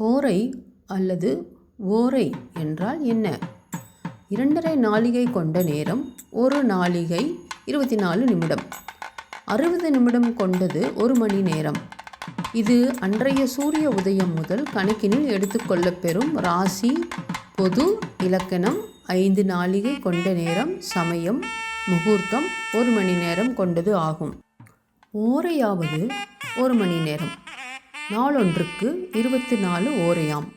ஹோரை அல்லது ஓரை என்றால் என்ன? இரண்டரை நாளிகை கொண்ட நேரம் ஒரு நாளிகை இருபத்தி நாலு நிமிடம். அறுபது நிமிடம் கொண்டது ஒரு மணி நேரம். இது அன்றைய சூரிய உதயம் முதல் கணக்கினில் எடுத்துக்கொள்ளப்பெறும் ராசி பொது இலக்கணம் ஐந்து நாளிகை கொண்ட நேரம் சமயம் முகூர்த்தம் ஒரு மணி நேரம் கொண்டது ஆகும். ஓரையாவது ஒரு மணி நேரம். நாளொன்றுக்கு இருபத்தி நாலு ஓரையாம்.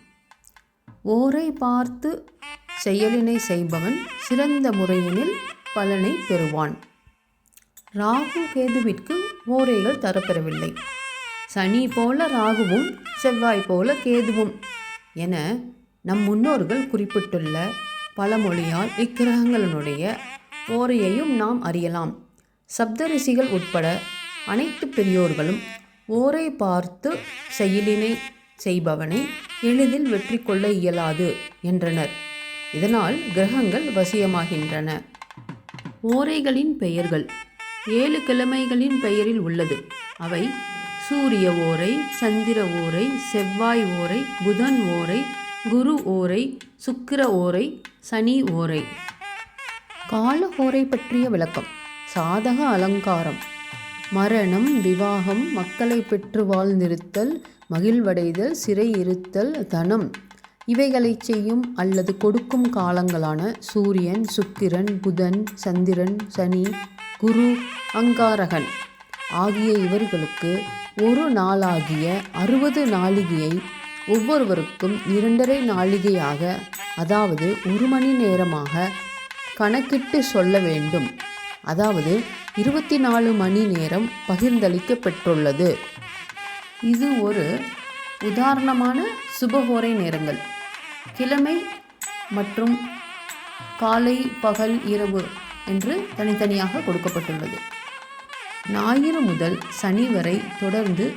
ஓரை பார்த்து செயலினை செய்பவன் சிறந்த முறையினில் பலனை பெறுவான். ராகு கேதுவிற்கு ஓரைகள் தரப்பெறவில்லை. சனி போல ராகுவும் செவ்வாய் போல கேதுவும் என நம் முன்னோர்கள் குறிப்பிட்டுள்ள பழமொழியால் இக்கிரகங்களினுடைய ஓரையையும் நாம் அறியலாம். சப்தரிசிகள் உட்பட அனைத்து பெரியோர்களும் ஓரை பார்த்து செயலினை செய்பவனை எளிதில் வெற்றி கொள்ள இயலாது என்றனர். இதனால் கிரகங்கள் வசியமாகின்றன. ஓரைகளின் பெயர்கள் ஏழு கிழமைகளின் பெயரில் உள்ளது. அவை சூரிய ஓரை சந்திர ஓரை செவ்வாய் ஓரை புதன் ஓரை குரு ஓரை சுக்கிர ஓரை சனி ஓரை. கால ஓரை பற்றிய விளக்கம் சாதக அலங்காரம். மரணம் விவாகம் மக்களை பெற்று வாழ்ந்திருத்தல் மகிழ்வடைதல் சிறை இருத்தல் தனம். இவைகளைச் செய்யும் அல்லது கொடுக்கும் காலங்களான சூரியன் சுக்கிரன் புதன் சந்திரன் சனி குரு அங்காரகன் ஆகிய இவர்களுக்கு ஒரு நாளாகிய அறுபது நாளிகையை ஒவ்வொருவருக்கும் இரண்டரை நாளிகையாக அதாவது ஒரு மணி நேரமாக கணக்கிட்டு சொல்ல வேண்டும். அதாவது இருபத்தி நாலு மணி நேரம் பகிர்ந்தளிக்கப்பெற்றுள்ளது இது ஒரு உதாரணமான சுபகோரை நேரங்கள். கிழமை மற்றும் காலை பகல் இரவு என்று தனித்தனியாக கொடுக்கப்பட்டுள்ளது. ஞாயிறு முதல் சனி வரை தொடர்ந்து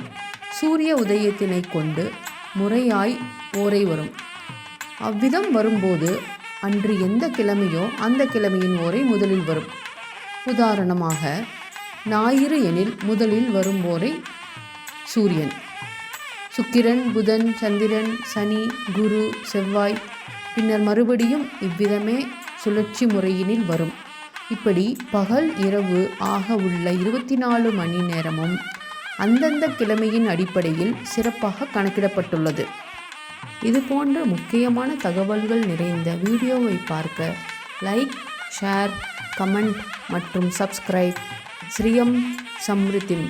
சூரிய உதயத்தினை கொண்டு முறையாய் ஓரை வரும். அவ்விதம் வரும்போது அன்று எந்த கிழமையோ அந்த கிழமையின் ஓரை முதலில் வரும். உதாரணமாக ஞாயிறு எனில் முதலில் வரும் சூரியன். சுக்கிரன் புதன் சந்திரன் சனி குரு செவ்வாய் பின்னர் மறுபடியும் இவ்விதமே சுழற்சி முறையினில் வரும். இப்படி பகல் இரவு ஆக உள்ள இருபத்தி நாலு மணி நேரமும் அந்தந்த கிழமையின் அடிப்படையில் சிறப்பாக கணக்கிடப்பட்டுள்ளது. இது போன்ற முக்கியமான தகவல்கள் நிறைந்த வீடியோவை பார்க்க லைக் ஷேர் கமெண்ட் மற்றும் சப்ஸ்கிரைப். ஸ்ரீயம் சம்ருத்தின்